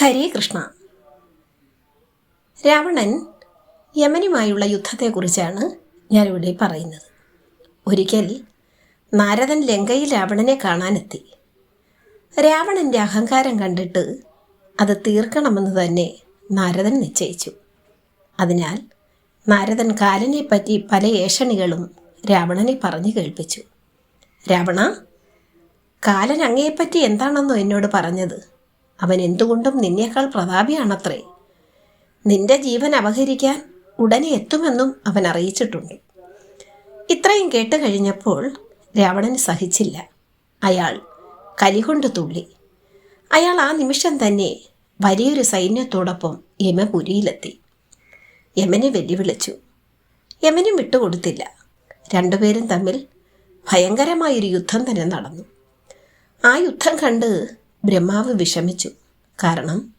ഹരേ കൃഷ്ണ. രാവണൻ യമനുമായുള്ള യുദ്ധത്തെക്കുറിച്ചാണ് ഞാനിവിടെ പറയുന്നത്. ഒരിക്കൽ നാരദൻ ലങ്കയിൽ രാവണനെ കാണാനെത്തി. രാവണന്റെ അഹങ്കാരം കണ്ടിട്ട് അത് തീർക്കണമെന്ന് തന്നെ നാരദൻ നിശ്ചയിച്ചു. അതിനാൽ നാരദൻ കാലനെപ്പറ്റി പല ഏഷണികളും രാവണനെ പറഞ്ഞു കേൾപ്പിച്ചു. രാവണ കാലൻ അങ്ങയെപ്പറ്റി എന്താണെന്നോ എന്നോട് പറഞ്ഞത് അവൻ എന്തുകൊണ്ടും നിന്നേക്കാൾ പ്രതാപിയാണത്രേ. നിന്റെ ജീവൻ അപഹരിക്കാൻ ഉടനെ എത്തുമെന്നും അവൻ അറിയിച്ചിട്ടുണ്ട്. ഇത്രയും കേട്ട് കഴിഞ്ഞപ്പോൾ രാവണൻ സഹിച്ചില്ല. അയാൾ കലികൊണ്ട് തുള്ളി. അയാൾ ആ നിമിഷം തന്നെ വലിയൊരു സൈന്യത്തോടൊപ്പം യമപുരിയിലെത്തി. യമനെ വെല്ലുവിളിച്ചു. യമനും വിട്ടുകൊടുത്തില്ല. രണ്ടുപേരും തമ്മിൽ ഭയങ്കരമായൊരു യുദ്ധം തന്നെ നടന്നു. ആ യുദ്ധം കണ്ട് ബ്രഹ്മാവ് വിഷമിച്ചു. കാരണം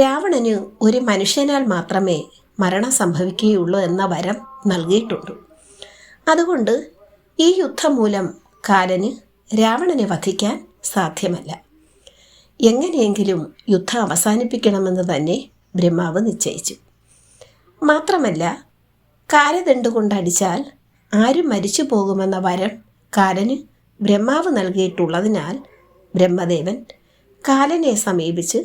രാവണന് ഒരു മനുഷ്യനാൽ മാത്രമേ മരണം സംഭവിക്കുകയുള്ളൂ എന്ന വരം നൽകിയിട്ടുള്ളൂ അതുകൊണ്ട് ഈ യുദ്ധം മൂലം കാലന് രാവണനെ വധിക്കാൻ സാധ്യമല്ല. എങ്ങനെയെങ്കിലും യുദ്ധം അവസാനിപ്പിക്കണമെന്ന് തന്നെ ബ്രഹ്മാവ് നിശ്ചയിച്ചു. മാത്രമല്ല കാലദണ്ടുകൊണ്ടടിച്ചാൽ ആരും മരിച്ചു പോകുമെന്ന വരം കാലന് ബ്രഹ്മാവ് നൽകിയിട്ടുള്ളതിനാൽ ബ്രഹ്മദേവൻ കാലനെ സമീപിച്ച്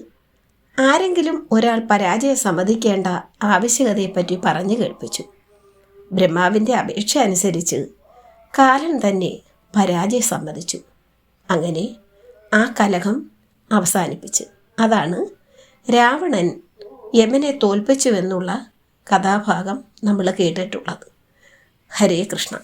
ആരെങ്കിലും ഒരാൾ പരാജയം സമ്മതിക്കേണ്ട ആവശ്യകതയെപ്പറ്റി പറഞ്ഞു കേൾപ്പിച്ചു. ബ്രഹ്മാവിന്റെ അപേക്ഷ അനുസരിച്ച് കാലൻ തന്നെ പരാജയം സമ്മതിച്ചു. അങ്ങനെ ആ കലഹം അവസാനിപ്പിച്ച്. അതാണ് രാവണൻ യമനെ തോൽപ്പിച്ചുവെന്നുള്ള കഥാഭാഗം നമ്മൾ കേട്ടിട്ടുള്ളത്. ഹരേ കൃഷ്ണ.